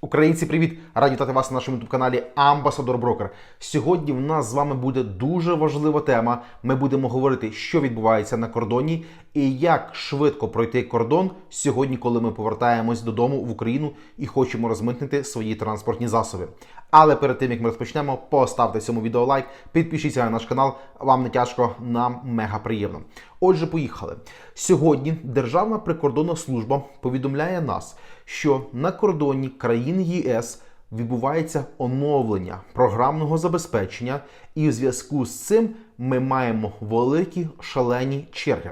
Українці, привіт! Раді вітати вас на нашому youtube каналі Амбасадор Брокер. Сьогодні в нас з вами буде дуже важлива тема. Ми будемо говорити, що відбувається на кордоні і як швидко пройти кордон сьогодні, коли ми повертаємось додому в Україну і хочемо розмитнити свої транспортні засоби. Але перед тим як ми розпочнемо, поставте цьому відео лайк, підпишіться на наш канал. Вам не тяжко, нам мега приємно. Отже, поїхали. Сьогодні Державна прикордонна служба повідомляє нас, що на кордоні країн ЄС відбувається оновлення програмного забезпечення, і в зв'язку з цим ми маємо великі шалені черги.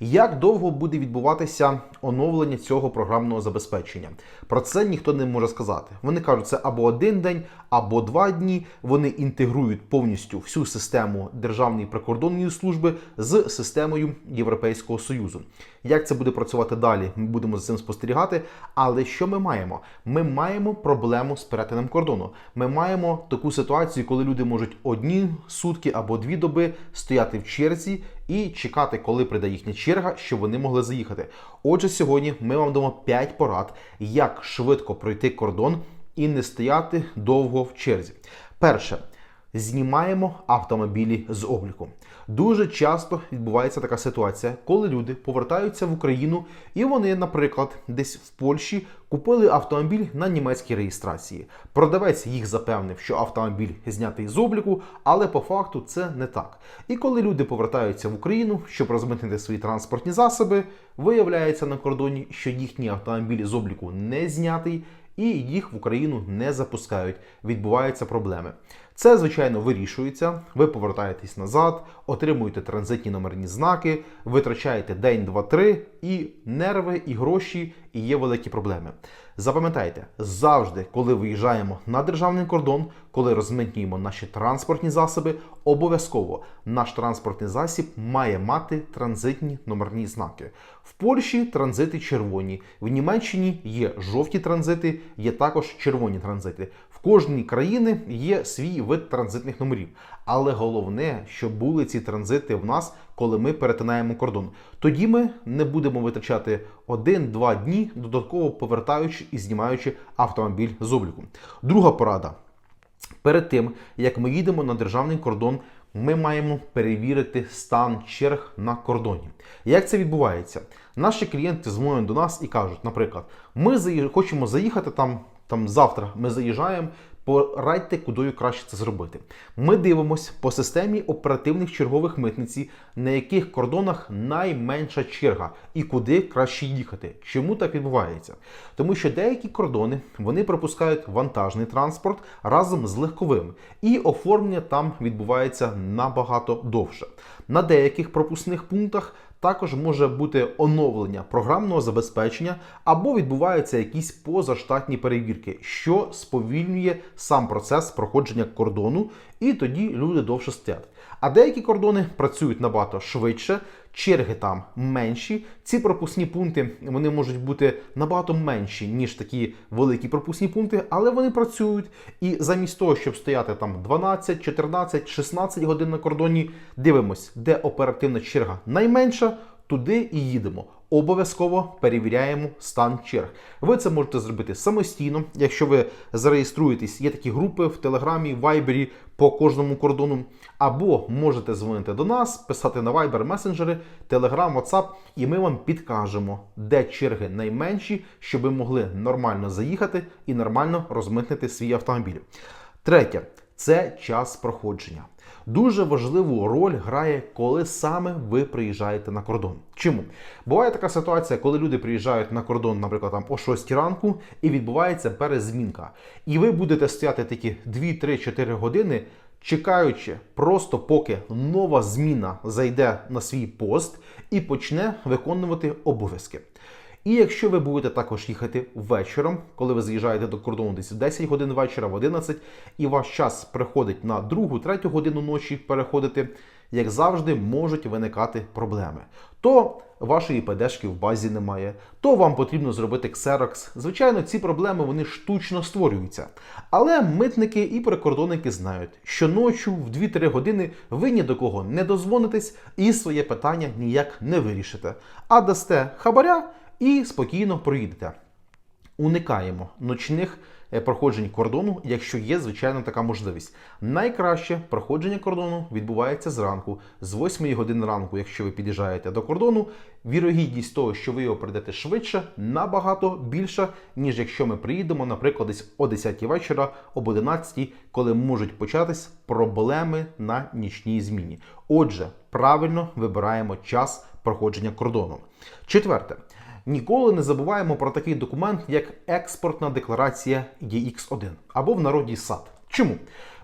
Як довго буде відбуватися оновлення цього програмного забезпечення? Про це ніхто не може сказати. Вони кажуть, це або один день, або два дні. Вони інтегрують повністю всю систему Державної прикордонної служби з системою Європейського Союзу. Як це буде працювати далі? Ми будемо за цим спостерігати. Але що ми маємо? Ми маємо проблему з перетином кордону. Ми маємо таку ситуацію, коли люди можуть одні сутки або дві доби стояти в черзі і чекати, коли прийде їхня черга, щоб вони могли заїхати. Отже, сьогодні ми вам дамо 5 порад, як швидко пройти кордон і не стояти довго в черзі. Перше. Знімаємо автомобілі з обліку. Дуже часто відбувається така ситуація, коли люди повертаються в Україну і вони, наприклад, десь в Польщі купили автомобіль на німецькій реєстрації. Продавець їх запевнив, що автомобіль знятий з обліку, але по факту це не так. І коли люди повертаються в Україну, щоб розмитнити свої транспортні засоби, виявляється на кордоні, що їхній автомобіль з обліку не знятий і їх в Україну не запускають. Відбуваються проблеми. Це, звичайно, вирішується. Ви повертаєтесь назад, отримуєте транзитні номерні знаки, витрачаєте день, два, три, і нерви, і гроші, і є великі проблеми. Запам'ятайте, завжди, коли виїжджаємо на державний кордон, коли розмитнюємо наші транспортні засоби, обов'язково наш транспортний засіб має мати транзитні номерні знаки. В Польщі транзити червоні, в Німеччині є жовті транзити, є також червоні транзити. В кожній країні є свій вид транзитних номерів. Але головне, щоб були ці транзити в нас, коли ми перетинаємо кордон. Тоді ми не будемо витрачати один-два дні, додатково повертаючи і знімаючи автомобіль з обліку. Друга порада. Перед тим, як ми їдемо на державний кордон, ми маємо перевірити стан черг на кордоні. Як це відбувається? Наші клієнти дзвонять до нас і кажуть, наприклад, ми хочемо заїхати там, там завтра. Ми заїжджаємо. Порадьте, кудою краще це зробити. Ми дивимося по системі оперативних чергових митниці, на яких кордонах найменша черга і куди краще їхати. Чому так відбувається? Тому що деякі кордони вони пропускають вантажний транспорт разом з легковим, і оформлення там відбувається набагато довше. На деяких пропускних пунктах також може бути оновлення програмного забезпечення або відбуваються якісь позаштатні перевірки, що сповільнює сам процес проходження кордону, і тоді люди довше стоять. А деякі кордони працюють набагато швидше, черги там менші. Ці пропускні пункти вони можуть бути набагато менші, ніж такі великі пропускні пункти, але вони працюють. І замість того, щоб стояти там 12, 14, 16 годин на кордоні, дивимось, де оперативна черга найменша. Туди і їдемо. Обов'язково перевіряємо стан черг. Ви це можете зробити самостійно. Якщо ви зареєструєтесь, є такі групи в Телеграмі, Вайбері по кожному кордону. Або можете дзвонити до нас, писати на Viber месенджери, Telegram, WhatsApp, і ми вам підкажемо, де черги найменші, щоб ви могли нормально заїхати і нормально розмитнити свій автомобіль. Третє це час проходження. Дуже важливу роль грає, коли саме ви приїжджаєте на кордон. Чому? Буває така ситуація, коли люди приїжджають на кордон, наприклад, там о 6 ранку, і відбувається перезмінка. І ви будете стояти такі 2-3-4 години, чекаючи, просто поки нова зміна зайде на свій пост і почне виконувати обов'язки. І якщо ви будете також їхати вечором, коли ви заїжджаєте до кордону десь в 10 годин вечора, в 11, і ваш час приходить на другу, третю годину ночі переходити, як завжди, можуть виникати проблеми. То вашої ПДшки в базі немає, то вам потрібно зробити ксерокс. Звичайно, ці проблеми вони штучно створюються. Але митники і прикордонники знають, що ночі в 2-3 години ви ні до кого не дозвонитесь і своє питання ніяк не вирішите. А дасте хабаря і спокійно проїдете. уникаємо ночних е, проходжень кордону, якщо є звичайно така можливість. Найкраще проходження кордону відбувається зранку, з 8 години ранку, якщо ви під'їжджаєте до кордону. Вірогідність того, що ви його прийдете швидше, набагато більша, ніж якщо ми приїдемо, наприклад, десь о 10 вечора, об 11, коли можуть початись проблеми на нічній зміні. Отже, правильно вибираємо час проходження кордону. Четверте. Ніколи не забуваємо про такий документ, як експортна декларація EX1 або в народі САД. Чому?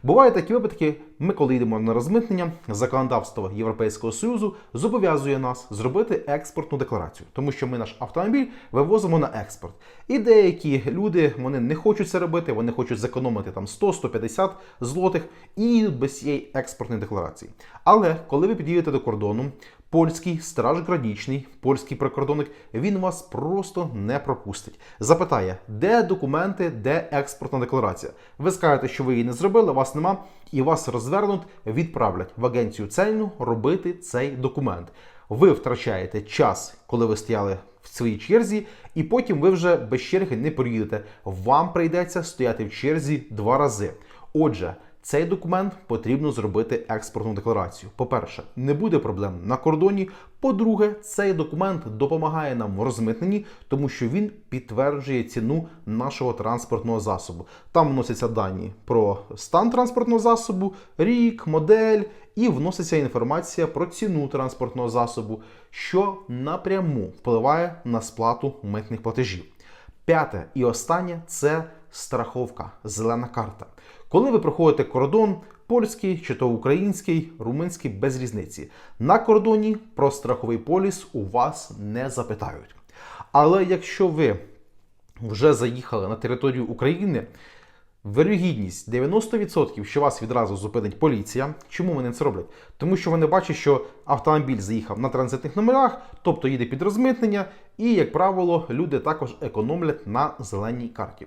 Бувають такі випадки, ми, коли йдемо на розмитнення, законодавство Європейського Союзу зобов'язує нас зробити експортну декларацію, тому що ми наш автомобіль вивозимо на експорт. І деякі люди вони не хочуть це робити, вони хочуть зекономити там 100-150 злотих і без цієї експортної декларації. Але коли ви під'їдете до кордону, польський страж гранічний, польський прикордонник, він вас просто не пропустить. Запитає, де документи, де експортна декларація. Ви скажете, що ви її не зробили, вас нема, і вас розвернуть, відправлять в агенцію цельну робити цей документ. Ви втрачаєте час, коли ви стояли в своїй черзі, і потім ви вже без черги не поїдете. Вам прийдеться стояти в черзі два рази. Отже, цей документ потрібно зробити експортну декларацію. По-перше, не буде проблем на кордоні. По-друге, цей документ допомагає нам в розмитненні, тому що він підтверджує ціну нашого транспортного засобу. Там вносяться дані про стан транспортного засобу, рік, модель, і вноситься інформація про ціну транспортного засобу, що напряму впливає на сплату митних платежів. П'яте і останнє це страховка, зелена карта. Коли ви проходите кордон, польський чи то український, румунський без різниці. На кордоні про страховий поліс у вас не запитають. Але якщо ви вже заїхали на територію України, Вирогідність 90%, що вас відразу зупинить поліція. Чому вони це роблять? Тому що вони бачать, що автомобіль заїхав на транзитних номерах, тобто їде під розмитнення, і, як правило, люди також економлять на зеленій карті.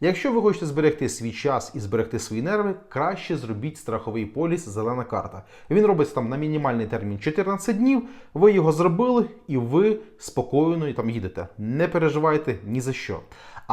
Якщо ви хочете зберегти свій час і зберегти свої нерви, краще зробіть страховий поліс зелена карта. Він робиться там на мінімальний термін 14 днів. Ви його зробили і ви спокійно там їдете. Не переживайте ні за що.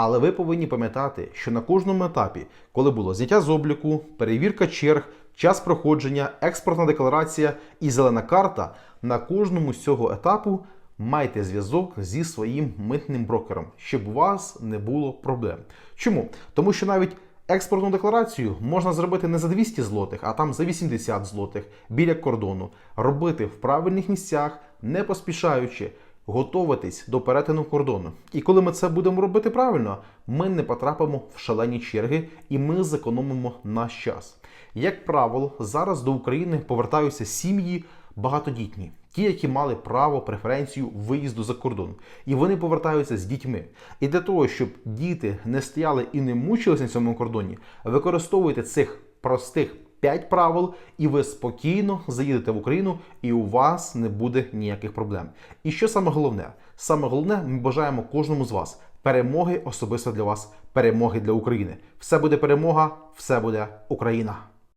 Але ви повинні пам'ятати, що на кожному етапі, коли було зняття з обліку, перевірка черг, час проходження, експортна декларація і зелена карта, на кожному з цього етапу майте зв'язок зі своїм митним брокером, щоб у вас не було проблем. Чому? Тому що навіть експортну декларацію можна зробити не за 200 злотих, а там за 80 злотих біля кордону, робити в правильних місцях, не поспішаючи готуватись до перетину кордону. І коли ми це будемо робити правильно, ми не потрапимо в шалені черги і ми зекономимо наш час. Як правило, зараз до України повертаються сім'ї багатодітні, ті, які мали право преференцію виїзду за кордон, і вони повертаються з дітьми. І для того, щоб діти не стояли і не мучилися на цьому кордоні, використовуйте цих простих 5 правил, і ви спокійно заїдете в Україну, і у вас не буде ніяких проблем. І що саме головне? Саме головне, ми бажаємо кожному з вас перемоги особисто для вас, перемоги для України. Все буде перемога, все буде Україна.